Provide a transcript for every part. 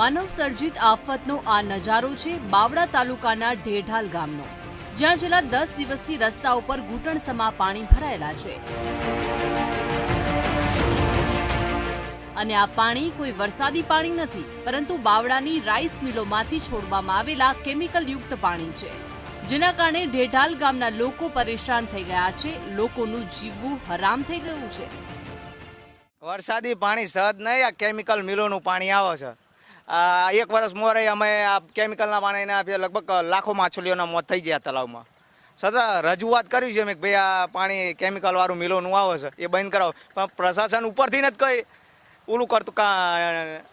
માનવ સર્જિત આફતનો આ નજારો છે બાવડા તાલુકાના ઢેઢાલ ગામનો, જ્યાં છેલ્લા દસ દિવસથી રસ્તા ઉપર ઘૂંટણસમા પાણી ભરાયેલા છે. અને આ પાણી કોઈ વરસાદી પાણી નથી, પરંતુ બાવડાની રાઈસ મિલોમાંથી છોડવામાં આવેલા કેમિકલયુક્ત પાણી છે. જેના કારણે ઢેઢાલ ગામના લોકો પરેશાન થઈ ગયા છે, લોકોનું જીવવું હરામ થઈ ગયું છે. વરસાદી પાણી સહજ નહીં, આ કેમિકલ મિલોનું પાણી આવે છે. એક વર્ષ મોરે અમે આ કેમિકલના પાણીના લગભગ લાખો માછલીઓના મોત થઈ ગયા તળાવમાં. છતાં રજૂઆત કરી છે મેં કે ભાઈ આ પાણી કેમિકલવાળું મિલોનું આવે છે, એ બંધ કરાવો. પણ પ્રશાસન ઉપરથી જ કંઈ ઓલું કરતું, કા,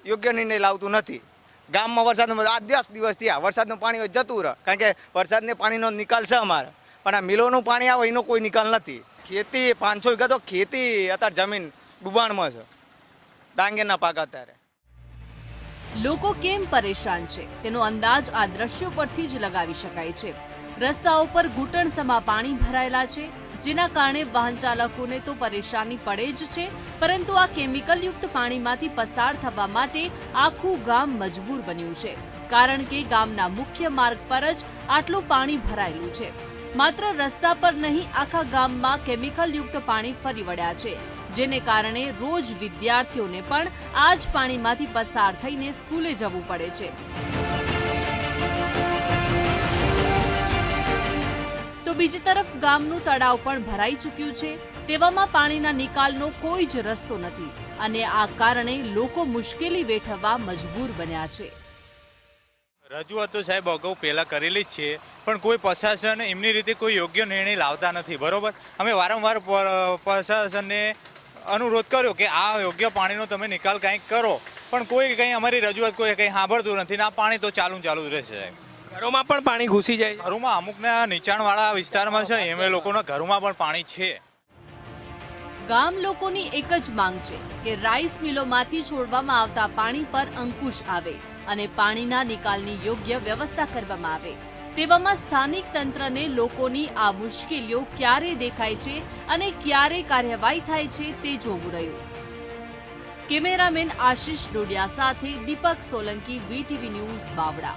યોગ્ય નિર્ણય લાવતું નથી. ગામમાં વરસાદનું આ દસ દિવસ આ વરસાદનું પાણી જતું રહે. કારણ કે વરસાદને પાણીનો નિકાલ છે અમારે. પણ આ મિલોનું પાણી આવે, એનો કોઈ નિકાલ નથી. ખેતી, પાંચસો વીઘા તો ખેતી અત્યારે જમીન ડુબાણમાં છે. ડાંગરના પાક અત્યારે. લોકો કેમ પરેશાન છે? તેનો અંદાજ આ દ્રશ્યો પરથી જ લગાવી શકાય છે. રસ્તાઓ પર ઘૂંટણસમા પાણી ભરાયેલા છે, જેના કારણે વાહન ચાલકોને તો પરેશાની પડે જ છે, પરંતુ આ કેમિકલયુક્ત પાણીમાંથી પસાર થવા માટે આખું ગામ મજબૂર બન્યું છે, કારણ કે ગામના મુખ્ય માર્ગ પર જ આટલું પાણી ભરાયેલું છે. માત્ર રસ્તા પર નહીં, આખા ગામમાં કેમિકલયુક્ત પાણી ફરી વળ્યા છે. જેને કારણે રોજ વિદ્યાર્થીઓને પણ આ જ પાણીમાંથી પસાર થઈને સ્કૂલે જવું પડે છે. તો બીજી તરફ ગામનું તળાવ પણ ભરાઈ ચૂક્યું છે. તેવામાં પાણીના નિકાલનો કોઈ જ રસ્તો નથી અને આ કારણે લોકો મુશ્કેલી વેઠવવા મજબૂર બન્યા છે. રજૂઆત તો સાહેબ અગાઉ પહેલાં કરેલી જ છે, પણ કોઈ પ્રશાસન એમની રીતે કોઈ યોગ્ય નિર્ણય લાવતા નથી, બરોબર? અમે વારંવાર પ્રશાસનને અનુરોધ કર્યો કે આ યોગ્ય પાણીનો તમે નિકાલ કંઈક કરો. પણ કોઈ કંઈ અમારી રજૂઆત કોઈ કંઈ સાંભળતું નથી ને આ પાણી તો ચાલુ ચાલુ જ રહેશે. સાહેબ ઘરોમાં પણ પાણી ઘૂસી જાય છે. ઘરોમાં અમુકના નીચાણવાળા વિસ્તારમાં છે એમ લોકોના ઘરોમાં પણ પાણી છે. ગામ લોકોની એક જ માંગ છે કે રાઈસ મિલોમાંથી છોડવામાં આવતા પાણી પર અંકુશ આવે અને પાણીના નિકાલની યોગ્ય વ્યવસ્થા કરવામાં આવે. તેવામાં સ્થાનિક તંત્રને લોકોની આ મુશ્કેલીઓ ક્યારે દેખાય છે અને ક્યારે કાર્યવાહી થાય છે તે જોવું રહ્યું. કેમેરામેન આશિષ ડોડિયા સાથે દીપક સોલંકી, વીટીવી ન્યૂઝ બાવડા.